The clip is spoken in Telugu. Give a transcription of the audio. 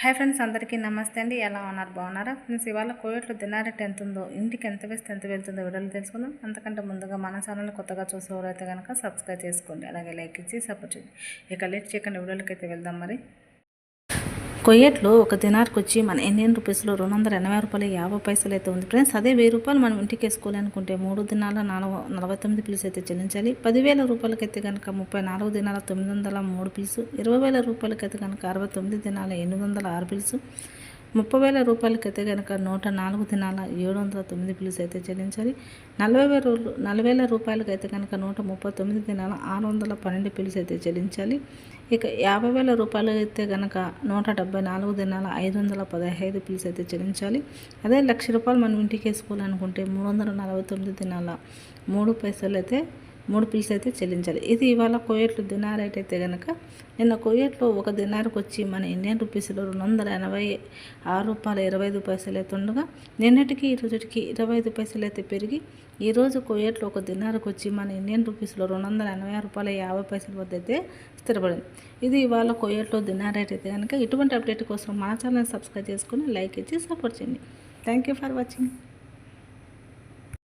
హాయ్ ఫ్రెండ్స్ అందరికీ నమస్తే అండి. ఎలా ఉన్నారు? బాగున్నారా? ఫ్రెండ్స్ ఇవాళ కోవిడ్లో దినారెట్ ఎంత ఉందో ఇంటికి ఎంత వేస్తే ఎంత వెళ్తుందో వీడియోలు తెలుసుకుందాం. అంతకంటే ముందుగా మన ఛానల్ కొత్తగా చూసేవారైతే కనుక సబ్స్క్రైబ్ చేసుకోండి. అలాగే లైక్ ఇచ్చి సపోర్ట్ చేయండి. ఇక లేట్ చేయకుండా వీడియోలకి అయితే వెళ్దాం మరి. కొయ్యట్లో ఒక దినార్కి వచ్చి మన ఇండియన్ రూపీస్లో రెండు వందల ఎనభై రూపాయలు యాభై పైసలు అయితే ఉంది. ఫ్రెండ్స్ అదే వెయ్యి రూపాయలు మనం ఇంటికి వేసుకోవాలనుకుంటే మూడు దినాల నాలుగు నలభై తొమ్మిది పిలుసు అయితే చెల్లించాలి. పదివేల రూపాయలకైతే కనుక ముప్పై నాలుగు దినాల తొమ్మిది వందల మూడు పిలుసు ఇరవై వేల రూపాయలకైతే కనుక అరవై తొమ్మిది దినాల ఎనిమిది వందల ఆరు పిలుసు ముప్పై వేల రూపాయలకైతే కనుక నూట నాలుగు దినాల ఏడు వందల తొమ్మిది బిల్స్ అయితే చెల్లించాలి. నలభై వేల నలభై వేల రూపాయలకైతే కనుక నూట ముప్పై తొమ్మిది దినాల ఆరు వందల పన్నెండు బిల్స్ అయితే చెల్లించాలి. ఇక యాభై వేల రూపాయలు అయితే కనుక నూట డెబ్బై నాలుగు దినాల ఐదు వందల పదహైదు బిల్స్ అయితే చెల్లించాలి. అదే లక్ష రూపాయలు మనం ఇంటికి వేసుకోవాలనుకుంటే మూడు వందల నలభై తొమ్మిది దినాల మూడు పైసలు అయితే మూడు పిల్స్ అయితే చెల్లించాలి. ఇది ఇవాళ కోయట్లు దినార్ రేట్ అయితే కనుక నిన్న కోయట్లో ఒక దినార్కి వచ్చి మన ఇండియన్ రూపీస్లో రెండు వందల ఎనభై ఆరు రూపాయలు ఇరవై ఐదు పైసలు అయితే ఉండగా నిన్నటికి ఈ ఇరవై ఐదు పైసలు అయితే పెరిగి ఈరోజు కోయట్లో ఒక దినార్కి వచ్చి మన ఇండియన్ రూపీస్లో రెండు వందల ఎనభై ఆరు రూపాయల యాభై పైసల వద్ద అయితే స్థిరపడింది. ఇది ఇవాళ కోయట్లో దినార్ రేట్ అయితే కనుక ఇటువంటి అప్డేట్ కోసం మా ఛానల్ సబ్స్క్రైబ్ చేసుకుని లైక్ ఇచ్చి సపోర్ట్ చేయండి. Thank you for watching.